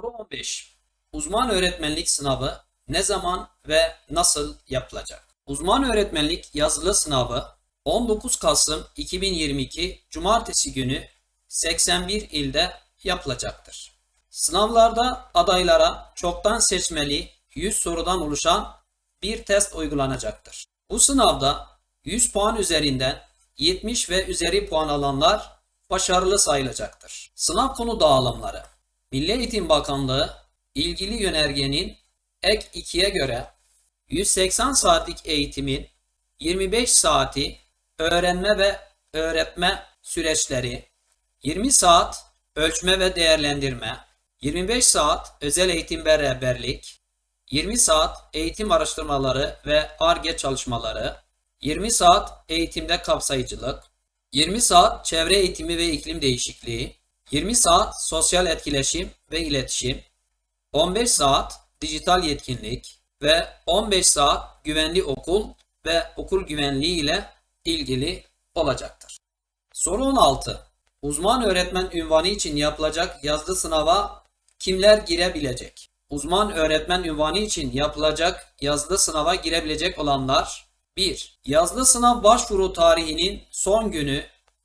Soru 15. Uzman öğretmenlik sınavı ne zaman ve nasıl yapılacak? Uzman öğretmenlik yazılı sınavı 19 Kasım 2022 Cumartesi günü 81 ilde yapılacaktır. Sınavlarda adaylara çoktan seçmeli 100 sorudan oluşan bir test uygulanacaktır. Bu sınavda 100 puan üzerinden 70 ve üzeri puan alanlar başarılı sayılacaktır. Sınav konu dağılımları Milli Eğitim Bakanlığı ilgili yönergenin ek 2'ye göre 180 saatlik eğitimin 25 saati öğrenme ve öğretme süreçleri, 20 saat ölçme ve değerlendirme, 25 saat özel eğitim ve rehberlik, 20 saat eğitim araştırmaları ve ARGE çalışmaları, 20 saat eğitimde kapsayıcılık, 20 saat çevre eğitimi ve iklim değişikliği, 20 saat sosyal etkileşim ve iletişim, 15 saat dijital yetkinlik ve 15 saat güvenli okul ve okul güvenliği ile ilgili olacaktır. Soru 16. Uzman öğretmen ünvanı için yapılacak yazılı sınava kimler girebilecek? Uzman öğretmen ünvanı için yapılacak yazılı sınava girebilecek olanlar 1. Yazılı sınav başvuru tarihinin son günü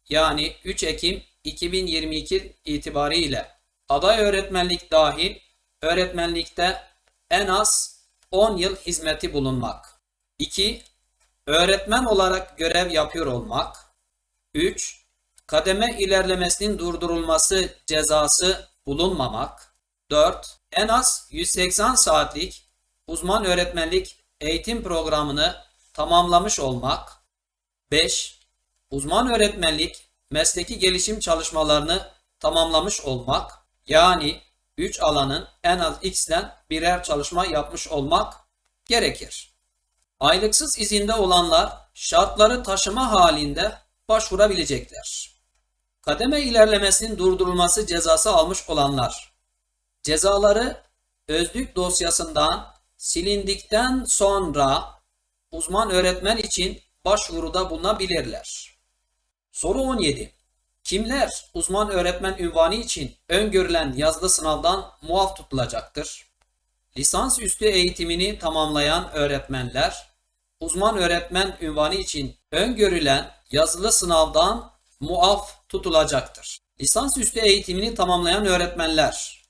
yani 3 Ekim 2022 itibariyle aday öğretmenlik dahil öğretmenlikte en az 10 yıl hizmeti bulunmak. 2. Öğretmen olarak görev yapıyor olmak. 3. Kademe ilerlemesinin durdurulması cezası bulunmamak. 4. En az 180 saatlik uzman öğretmenlik eğitim programını tamamlamış olmak. 5. Uzman öğretmenlik mesleki gelişim çalışmalarını tamamlamış olmak. Yani 3 alanın en az X'den birer çalışma yapmış olmak gerekir. Aylıksız izinde olanlar şartları taşıma halinde başvurabilecekler. Kademe ilerlemesinin durdurulması cezası almış olanlar cezaları özlük dosyasından silindikten sonra uzman öğretmen için başvuruda bulunabilirler. Soru 17. Kimler uzman öğretmen ünvanı için öngörülen yazılı sınavdan muaf tutulacaktır? Lisans üstü eğitimini tamamlayan öğretmenler, uzman öğretmen ünvanı için öngörülen yazılı sınavdan muaf tutulacaktır. Lisans üstü eğitimini tamamlayan öğretmenler,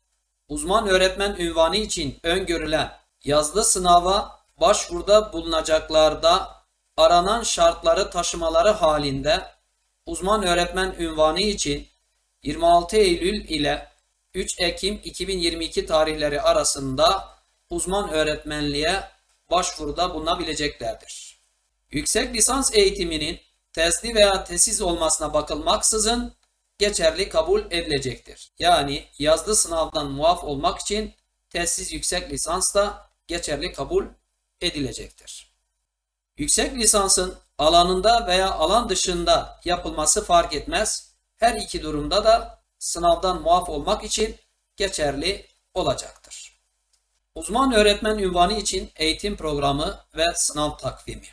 uzman öğretmen ünvanı için öngörülen yazılı sınava başvuruda bulunacaklarda aranan şartları taşımaları halinde uzman öğretmen ünvanı için 26 Eylül ile 3 Ekim 2022 tarihleri arasında uzman öğretmenliğe başvuruda bulunabileceklerdir. Yüksek lisans eğitiminin tezli veya tesis olmasına bakılmaksızın geçerli kabul edilecektir. Yani yazılı sınavdan muaf olmak için tesis yüksek lisans da geçerli kabul edilecektir. Yüksek lisansın alanında veya alan dışında yapılması fark etmez. Her iki durumda da sınavdan muaf olmak için geçerli olacaktır. Uzman öğretmen ünvanı için eğitim programı ve sınav takvimi.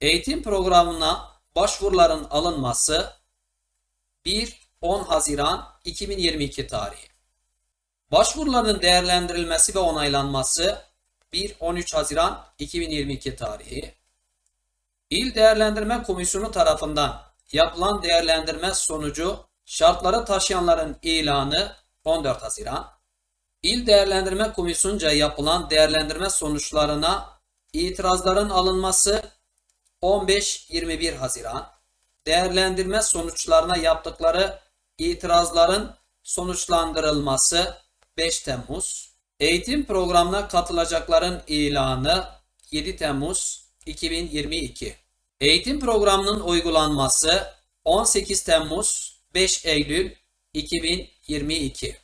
Eğitim programına başvuruların alınması 1-10 Haziran 2022 tarihi. Başvuruların değerlendirilmesi ve onaylanması 1-13 Haziran 2022 tarihi. İl Değerlendirme Komisyonu tarafından yapılan değerlendirme sonucu şartları taşıyanların ilanı 14 Haziran. İl Değerlendirme Komisyonunca yapılan değerlendirme sonuçlarına itirazların alınması 15-21 Haziran. Değerlendirme sonuçlarına yaptıkları itirazların sonuçlandırılması 5 Temmuz. Eğitim programına katılacakların ilanı 7 Temmuz 2022. Eğitim programının uygulanması 18 Temmuz 5 Eylül 2022.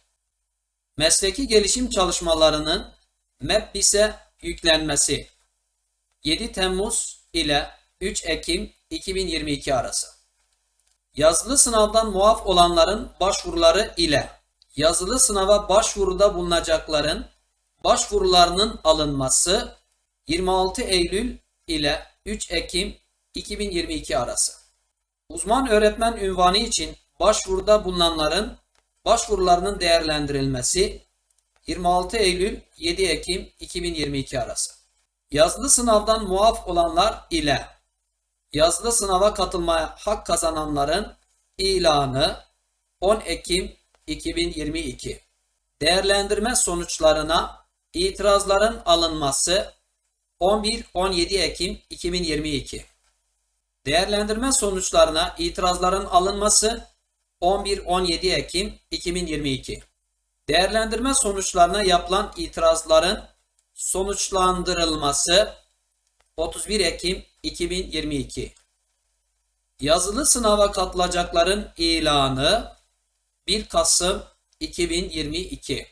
Mesleki gelişim çalışmalarının MEPBİS'e yüklenmesi 7 Temmuz ile 3 Ekim 2022 arası. Yazılı sınavdan muaf olanların başvuruları ile yazılı sınava başvuruda bulunacakların başvurularının alınması 26 Eylül ile 3 Ekim 2022 arası. Uzman öğretmen ünvanı için başvuruda bulunanların başvurularının değerlendirilmesi 26 Eylül 7 Ekim 2022 arası. Yazılı sınavdan muaf olanlar ile yazılı sınava katılmaya hak kazananların ilanı 10 Ekim 2022. Değerlendirme sonuçlarına itirazların alınması 11-17 Ekim 2022. Değerlendirme sonuçlarına itirazların alınması 11-17 Ekim 2022. Değerlendirme sonuçlarına yapılan itirazların sonuçlandırılması 31 Ekim 2022. Yazılı sınava katılacakların ilanı 1 Kasım 2022.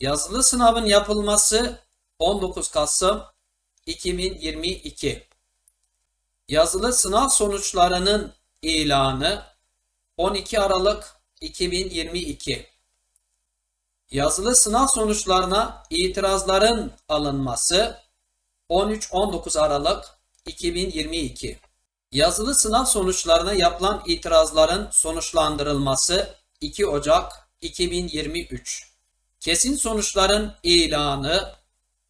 Yazılı sınavın yapılması 19 Kasım 2022. Yazılı sınav sonuçlarının ilanı 12 Aralık 2022. Yazılı sınav sonuçlarına itirazların alınması 13-19 Aralık 2022. Yazılı sınav sonuçlarına yapılan itirazların sonuçlandırılması 2 Ocak 2023. Kesin sonuçların ilanı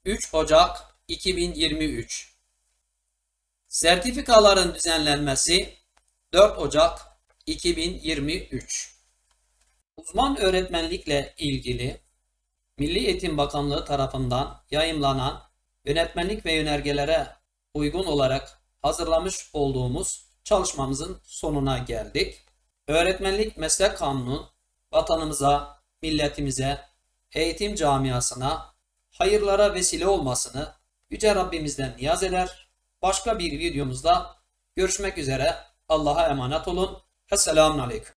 3 Ocak 2023. Sertifikaların düzenlenmesi 4 Ocak 2023. Uzman öğretmenlikle ilgili Milli Eğitim Bakanlığı tarafından yayımlanan yönetmenlik ve yönergelere uygun olarak hazırlamış olduğumuz çalışmamızın sonuna geldik. Öğretmenlik Meslek Kanunu vatanımıza, milletimize, eğitim camiasına hayırlara vesile olmasını Yüce Rabbimizden niyaz eder. Başka bir videomuzda görüşmek üzere. Allah'a emanet olun. Esselamun Aleyküm.